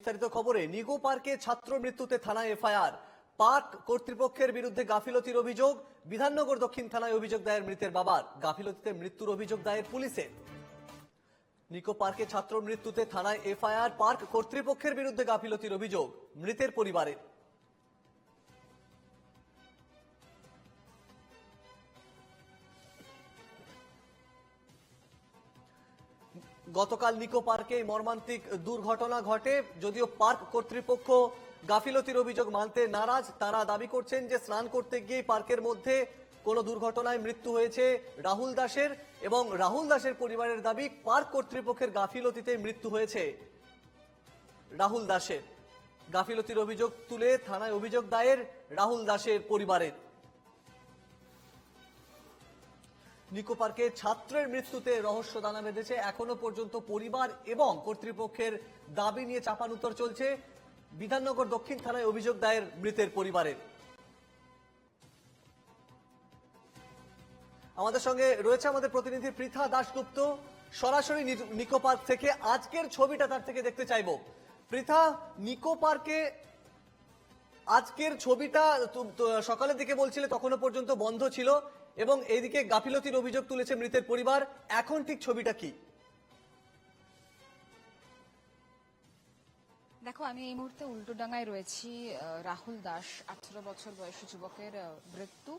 বিস্তারিত খবরে, নিগো পার্কে ছাত্র মৃত্যুতে থানায় এফআইআর। পার্ক কর্তৃপক্ষের বিরুদ্ধে গাফিলতির অভিযোগ, বিধাননগর দক্ষিণ থানায় অভিযোগ দায়ের মৃতের বাবার। গাফিলতিতে মৃত্যুর অভিযোগ দায়ের পুলিশের নিকো পার্কে ছাত্র মৃত্যুতে থানায় এফআইআর, পার্ক কর্তৃপক্ষের বিরুদ্ধে গাফিলতির অভিযোগ, মৃতের পরিবারের। গতকাল নিকো পার্কে মর্মান্তিক দুর্ঘটনা ঘটে। যদিও পার্ক কর্তৃপক্ষ গাফিলতির অভিযোগ মানতে নারাজ, তারা দাবি করছেন যে স্নান করতে গিয়ে পার্কের মধ্যে কোনো দুর্ঘটনায় মৃত্যু হয়েছে রাহুল দাসের এবং রাহুল দাসের পরিবারের দাবি পার্ক কর্তৃপক্ষের গাফিলতিতে মৃত্যু হয়েছে রাহুল দাসের। গাফিলতির অভিযোগ তুলে থানায় অভিযোগ দায়ের রাহুল দাসের পরিবারের। নিকো পার্কে ছাত্রের মৃত্যুতে রহস্য দানা বেঁধেছে। এখনও পর্যন্ত পরিবার এবং কর্তৃপক্ষের দাবি নিয়ে চাপান উত্তর চলছে। বিধাননগর দক্ষিণ থানায় অভিযোগ দায়ের মৃতের পরিবারের। আমাদের সঙ্গে রয়েছে আমাদের প্রতিনিধি পৃথা দাশগুপ্ত। সরাসরি নিকো পার্ক থেকে আজকের ছবিটা তার থেকে দেখতে চাইব। পৃথা, নিকো পার্কে আজকের ছবিটা সকালের দিকে বলছিলে, তখনও পর্যন্ত বন্ধ ছিল। এবং এইদিকে গাফিলতির অভিযোগ তুলেছে মৃতের পরিবার। এখন ঠিক ছবিটা কি? দেখো, আমি এই মুহূর্তে উল্টোডাঙ্গায় রয়েছি রাহুল দাস, আঠারো বছর বয়সী যুবকের মৃত্যু।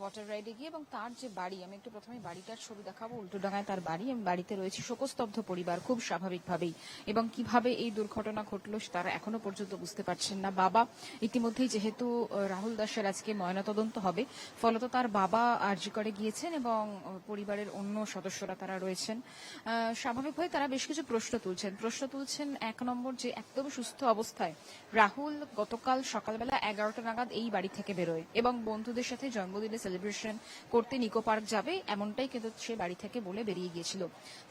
ওয়াটার রাইডে গিয়ে এবং তার যে বাড়ি আমি একটু প্রথমে বাড়িটার ছবি দেখাবো। উল্টোডাঙ্গায় তার বাড়ি আমি বাড়িতে রয়েছি শোকস্তব্ধ পরিবার খুব স্বাভাবিকভাবেই। এবং কীভাবে এই দুর্ঘটনা ঘটলো তারা এখনও পর্যন্ত বুঝতে পারছেন না। বাবা ইতিমধ্যেই যেহেতু রাহুল দাসের আজকে ময়নাতদন্ত হবে ফলত তার বাবা আর্জি করে গিয়েছেন এবং পরিবারের অন্য সদস্যরা তারা রয়েছেন। আহ, স্বাভাবিকভাবে তারা বেশ কিছু প্রশ্ন তুলছেন। প্রশ্ন তুলছেন এক নম্বর যে একদম সুস্থ অবস্থায় রাহুল গতকাল সকালবেলা এগারোটা নাগাদ এই বাড়ি থেকে বেরোয় এবং বন্ধুদের সাথে জন্মদিনে সেলিব্রেশন করতে নিকো পার্ক যাবে, এমনটাই কিন্তু সে বাড়ি থেকে বলে বেরিয়ে গিয়েছিল।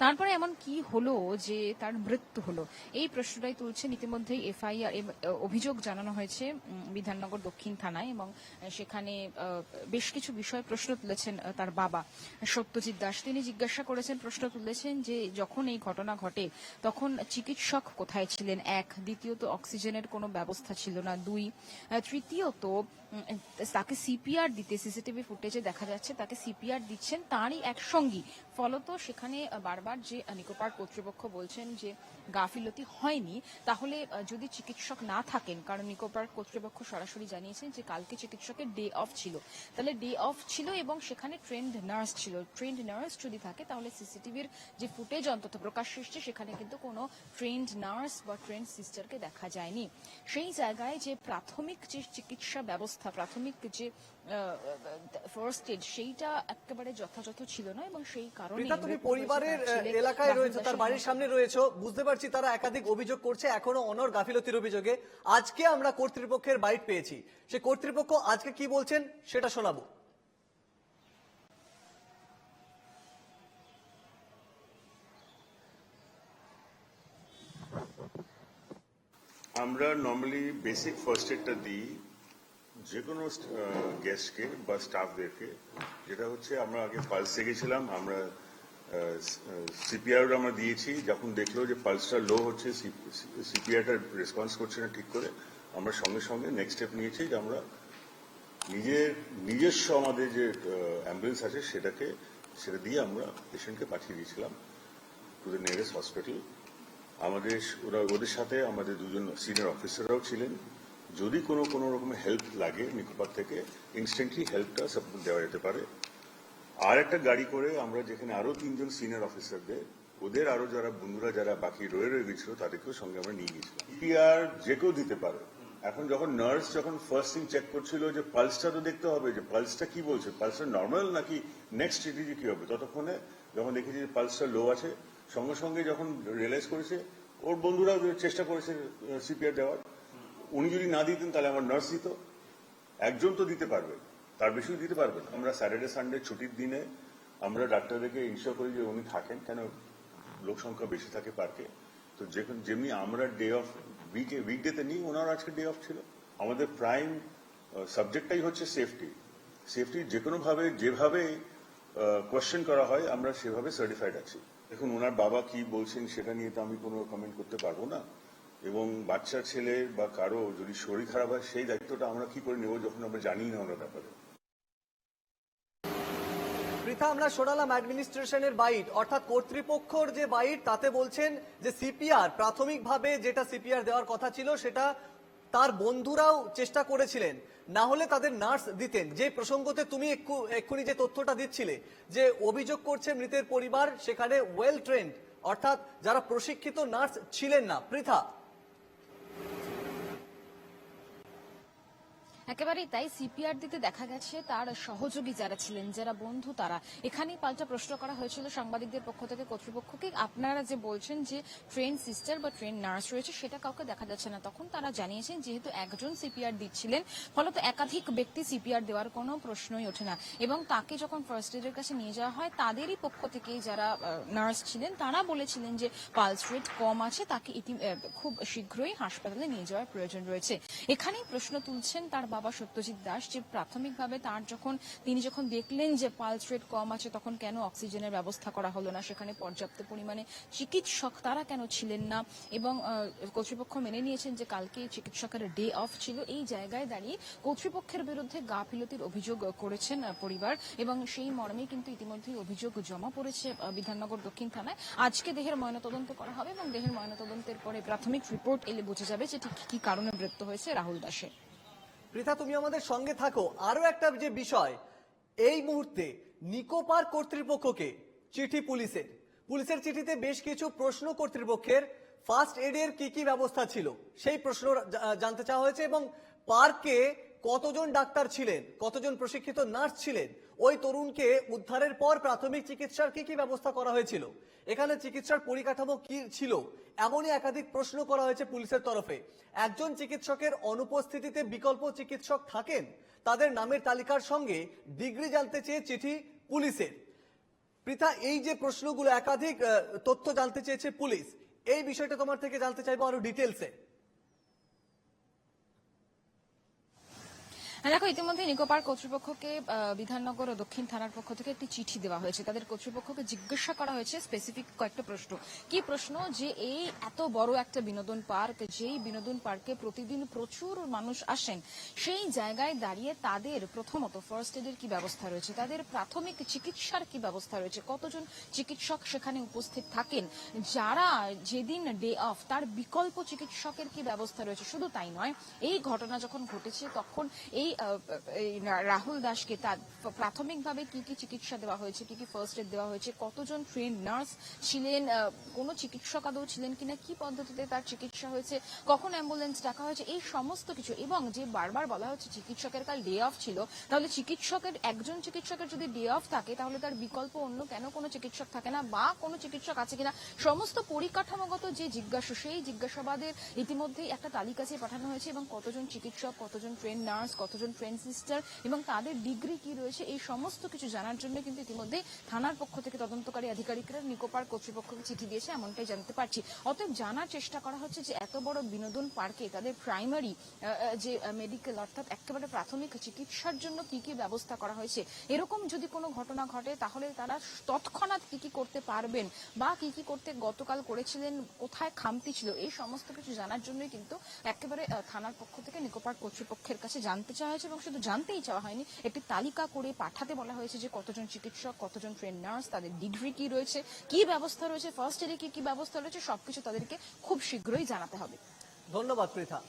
তারপরে এমন কি হলো যে তার মৃত্যু হলো? এই প্রশ্নটাই তুলছেন ইতিমধ্যেই এফআইআর অভিযোগ জানানো হয়েছে বিধাননগর দক্ষিণ থানায় এবং সেখানে বেশ কিছু বিষয় প্রশ্ন তুলেছেন তার বাবা। সত্যজিৎ দাস, তিনি জিজ্ঞাসা করেছেন, প্রশ্ন তুলেছেন যে যখন এই ঘটনা ঘটে, তখন চিকিৎসক কোথায় ছিলেন? এক, দ্বিতীয়ত অক্সিজেনের কোনো ব্যবস্থা ছিল না। দুই তৃতীয়ত তাকে সিপিআর দিতে, সিসিটিভি ফুটেজে দেখা যাচ্ছে তাকে সিপিআর দিচ্ছেন তারই এক সঙ্গী। ফলত সেখানে বারবার যে আহ, নিকোপার কর্তৃপক্ষ বলছেন যে গাফিলতি হয়নি তাহলে যদি চিকিৎসক না থাকেন কারণ নিকোপার কর্তৃপক্ষ সরাসরি জানিয়েছেন যে কালকে চিকিৎসকের ডে অফ ছিল। তাহলে ডে অফ ছিল এবং সেখানে ট্রেন্ড নার্স ছিল। ট্রেন্ড নার্স যদি থাকে তাহলে সিসিটিভির যে ফুটেজ অন্তত প্রকাশ এসছে সেখানে কিন্তু কোনো ট্রেন্ড নার্স বা ট্রেন্ড সিস্টারকে দেখা যায়নি। সেই জায়গায় যে প্রাথমিক যে চিকিৎসা ব্যবস্থা প্রাথমিক যে ফার্স্ট সেইটা একেবারে যথাযথ ছিল না এবং সেই কারণে তুমি পরিবারের এলাকায় রয়েছে তার বাড়ির সামনে রয়েছে বুঝতে পারছি তারা একাধিক অভিযোগ করছে এখনও অনর গাফিলতির অভিযোগে। আজকে আমরা কর্তৃপক্ষের বাইট পেয়েছি। সে কর্তৃপক্ষ আজকে কি বলছেন সেটা শোনাবো। আমরা নর্মালি বেসিক ফার্স্ট এডটা দিই। যে কোনো গেস্টকে বা স্টাফদেরকে যেটা হচ্ছে আমরা আগে পালসে গেছিলাম, আমরা সিপিআর আমরা দিয়েছি, যখন দেখল যে পালসটা লো হচ্ছে সিপিআরটা রেসপন্স করছে না ঠিক করে, আমরা সঙ্গে সঙ্গে নেক্সট স্টেপ নিয়েছি যে আমরা নিজের, নিজস্ব আমাদের যে অ্যাম্বুলেন্স আছে, সেটাকে, সেটা দিয়ে আমরা পেশেন্টকে পাঠিয়ে দিয়েছিলাম টু দ্য নিয়ারেস্ট হসপিটাল আমাদের, ওরা ওদের সাথে আমাদের দুজন সিনিয়র অফিসাররাও ছিলেন। যদি কোনো কোনো রকমের হেল্প লাগে নিকোপার থেকে ইনস্ট্যান্টলি হেল্পটা সাপোর্ট দেওয়া যেতে পারে। আর একটা গাড়ি করে আমরা যেখানে আরও তিনজন সিনিয়র অফিসারদের ওদের আরও যারা বন্ধুরা যারা বাকি রয়ে রয়ে গেছিল তাদেরকেও সঙ্গে আমরা নিয়ে গেছিলাম আর যে কেউ দিতে পারে। এখন যখন নার্স যখন ফার্স্ট থিং চেক করছিল যে পালসটা তো দেখতে হবে, যে পালসটা কি বলছে পালসটা নর্মাল নাকি নেক্সট স্ট্র্যাটেজি কি হবে? ততক্ষণে যখন দেখেছি যে পালসটা লো আছে, সঙ্গে সঙ্গে যখন রিয়েলাইজ করেছে, ওর বন্ধুরাও চেষ্টা করেছে সিপিআর দেওয়ার উনি যদি না দিতেন, তাহলে আমার নার্স দিত। একজন তো দিতে পারবে। তার বেশিও দিতে পারবে। আমরা স্যাটারডে সানডে ছুটির দিনে আমরা ডাক্তারদেরকে ইনশিওর করি যে উনি থাকেন। কেন? লোক সংখ্যা বেশি থাকে পার্কে তো যেমনি আমরা ডে অফ উইকে উইকডেতে নিই ওনার আজকে ডে অফ ছিল। আমাদের প্রাইম সাবজেক্টটাই হচ্ছে সেফটি সেফটি যে কোনোভাবে যেভাবে কোয়েশ্চেন করা হয়, আমরা সেভাবে সার্টিফাইড আছি। দেখুন, ওনার বাবা কি বলছেন সেটা নিয়ে তো আমি কোনো কমেন্ট করতে পারব না। এবং বাচ্চা ছেলের বা কারও যদি শরীর খারাপ হয়, সেই দায়িত্বটা আমরা কি করে নেব যখন আমরা জানি না ওনার ব্যাপারে? আমরা শোনালাম অ্যাডমিনিস্ট্রেশনের বাইট অর্থাৎ কর্তৃপক্ষর যে বাইট তাতে বলছেন যে সিপিআর, প্রাথমিকভাবে যেটা সিপিআর দেওয়ার কথা ছিল, সেটা তার বন্ধুরাও চেষ্টা করেছিলেন। না হলে তাদের নার্স দিতেন। যে প্রসঙ্গতে তুমি এক্ষুনি যে তথ্যটা দিচ্ছিলে, যে অভিযোগ করছে মৃতের পরিবার, সেখানে ওয়েল ট্রেন্ড অর্থাৎ যারা প্রশিক্ষিত নার্স ছিলেন না। পৃথা একেবারেই তাই সিপিআর দিতে দেখা গেছে, তার সহযোগী যারা ছিলেন, যারা বন্ধু তারা। এখানেই পাল্টা প্রশ্ন করা হয়েছিল সাংবাদিকদের পক্ষ থেকে, কর্তৃপক্ষকে। আপনারা যে বলছেন যে ট্রেন সিস্টার বা ট্রেন নার্স রয়েছে, সেটা কাউকে দেখা যাচ্ছে না। তখন তারা জানিয়েছেন, যেহেতু একজন সিপিআর দিচ্ছিলেন, ফলত একাধিক ব্যক্তি সিপিআর দেওয়ার কোনো প্রশ্নই ওঠে না। এবং তাকে যখন ফার্স্ট এডের কাছে নিয়ে যাওয়া হয়, তাদেরই পক্ষ থেকে যারা নার্স ছিলেন, তারা বলেছিলেন যে পালস রেট কম আছে, তাকে খুব শীঘ্রই হাসপাতালে নিয়ে যাওয়ার প্রয়োজন রয়েছে। এখানেই প্রশ্ন তুলছেন তার বাবা সত্যজিৎ দাস যে প্রাথমিকভাবে তার যখন, তিনি যখন দেখলেন যে পালস রেট কম আছে, তখন কেন অক্সিজেনের ব্যবস্থা করা হলো না? সেখানে পর্যাপ্ত পরিমাণে চিকিৎসক তারা কেন ছিলেন না? এবং কর্তৃপক্ষ মেনে নিয়েছেন যে কালকে চিকিৎসকের ডে অফ ছিল। এই জায়গায় দাঁড়িয়ে কর্তৃপক্ষের বিরুদ্ধে গাফিলতির অভিযোগ করেছেন পরিবার। এবং সেই মর্মে কিন্তু ইতিমধ্যেই অভিযোগ জমা পড়েছে বিধাননগর দক্ষিণ থানায়। আজকে দেহের ময়নাতদন্ত করা হবে এবং দেহের ময়নাতদন্তের পরে প্রাথমিক রিপোর্ট এলে বোঝা যাবে যে ঠিক কি কারণে মৃত্যু হয়েছে রাহুল দাসের। পৃথা, তুমি আমাদের সঙ্গে থাকো। আরও একটা যে বিষয়, এই মুহূর্তে নিকোপার কর্তৃপক্ষকে চিঠি পুলিশের। পুলিশের চিঠিতে বেশ কিছু প্রশ্ন কর্তৃপক্ষের। ফার্স্ট এডের কি কি ব্যবস্থা ছিল, সেই প্রশ্ন জানতে চাওয়া হয়েছে এবং পার্কে কতজন ডাক্তার ছিলেন? কতজন প্রশিক্ষিত নার্স ছিলেন? ওই তরুণকে উদ্ধারের পর প্রাথমিক চিকিৎসার কি কি ব্যবস্থা করা হয়েছিল? এখানে চিকিৎসার পরিকাঠামো কি ছিল? এমনই একাধিক প্রশ্ন করা হয়েছে পুলিশের তরফে। একজন চিকিৎসকের অনুপস্থিতিতে বিকল্প চিকিৎসক থাকেন? তাদের নামের তালিকার সঙ্গে ডিগ্রি জানতে চেয়ে চিঠি পুলিশের। পৃথা, এই যে প্রশ্নগুলো, একাধিক তথ্য জানতে চেয়েছে পুলিশ। এই বিষয়টা তোমার থেকে জানতে চাইব আরও ডিটেলসে দেখো, ইতিমধ্যে নিকোপার কর্তৃপক্ষকে বিধাননগর ও দক্ষিণ থানার পক্ষ থেকে একটি চিঠি দেওয়া হয়েছে। তাদের কর্তৃপক্ষকে জিজ্ঞাসা করা হয়েছে স্পেসিফিক কয়েকটা প্রশ্ন। কি প্রশ্ন? যে এই এত বড় একটা বিনোদন পার্ক, যেই বিনোদন পার্কে প্রতিদিন প্রচুর মানুষ আসেন, সেই জায়গায় দাঁড়িয়ে তাদের প্রথমত ফার্স্ট এডের কি ব্যবস্থা রয়েছে? তাদের প্রাথমিক চিকিৎসার কি ব্যবস্থা রয়েছে? কতজন চিকিৎসক সেখানে উপস্থিত থাকেন? যারা যেদিন ডে অফ তার বিকল্প চিকিৎসকের কি ব্যবস্থা রয়েছে? শুধু তাই নয়, এই ঘটনা যখন ঘটেছে, তখন এই রাহুল দাসকে তার প্রাথমিকভাবে কি কি চিকিৎসা দেওয়া হয়েছে, কি কি ফার্স্ট এড দেওয়া হয়েছে, কতজন ট্রেন নার্স ছিলেন কোনো চিকিৎসক আদৌ ছিলেন কিনা, কি পদ্ধতিতে তার চিকিৎসা হয়েছে, কখন অ্যাম্বুলেন্স ডাকা হয়েছে, এই সমস্ত কিছু। এবং যে বারবার বলা হচ্ছে চিকিৎসকের কাল ডে অফ ছিল, তাহলে চিকিৎসকের, একজন চিকিৎসকের যদি ডে অফ থাকে, তাহলে তার বিকল্প অন্য কেন কোনো চিকিৎসক থাকে না, বা কোনো চিকিৎসক আছে কিনা? সমস্ত পরিকাঠামোগত যে জিজ্ঞাসা, সেই জিজ্ঞাসাবাদের ইতিমধ্যেই একটা তালিকা চেয়ে পাঠানো হয়েছে, এবং কতজন চিকিৎসক, কতজন ট্রেন নার্স কতজন ট্রেন সিস্টার এবং তাদের ডিগ্রি কি রয়েছে, এই সমস্ত কিছু জানার জন্য কিন্তু ইতিমধ্যে থানার পক্ষ থেকে তদন্তকারী আধিকারিকরা নিকোপার কর্তৃপক্ষকে চিঠি দিয়েছে, এমনটাই জানতে পারছি। অতএব জানার চেষ্টা করা হচ্ছে যে এত বড় বিনোদন পার্কে তাদের প্রাইমারি যে মেডিকেল অর্থাৎ একেবারে প্রাথমিক চিকিৎসার জন্য কি কি ব্যবস্থা করা হয়েছে, এরকম যদি কোনো ঘটনা ঘটে তাহলে তারা তৎক্ষণাৎ কি কি করতে পারবেন বা কি কি করতে গতকাল করেছিলেন, কোথায় খামতি ছিল, এই সমস্ত কিছু জানার জন্যই কিন্তু একেবারে থানার পক্ষ থেকে নিকোপার কর্তৃপক্ষের কাছে জানতে চাওয়া হয়েছে এবং শুধু জানতেই চাওয়া হয়নি, একটি তালিকা করে পাঠাতে বলা হয়েছে যে কতজন চিকিৎসক, কতজন ট্রেন নার্স তাদের ডিগ্রি কি রয়েছে, কি ব্যবস্থা রয়েছে ফার্স্ট এডে কি কি ব্যবস্থা রয়েছে, সবকিছু তাদেরকে খুব শীঘ্রই জানাতে হবে। ধন্যবাদ, পৃথা।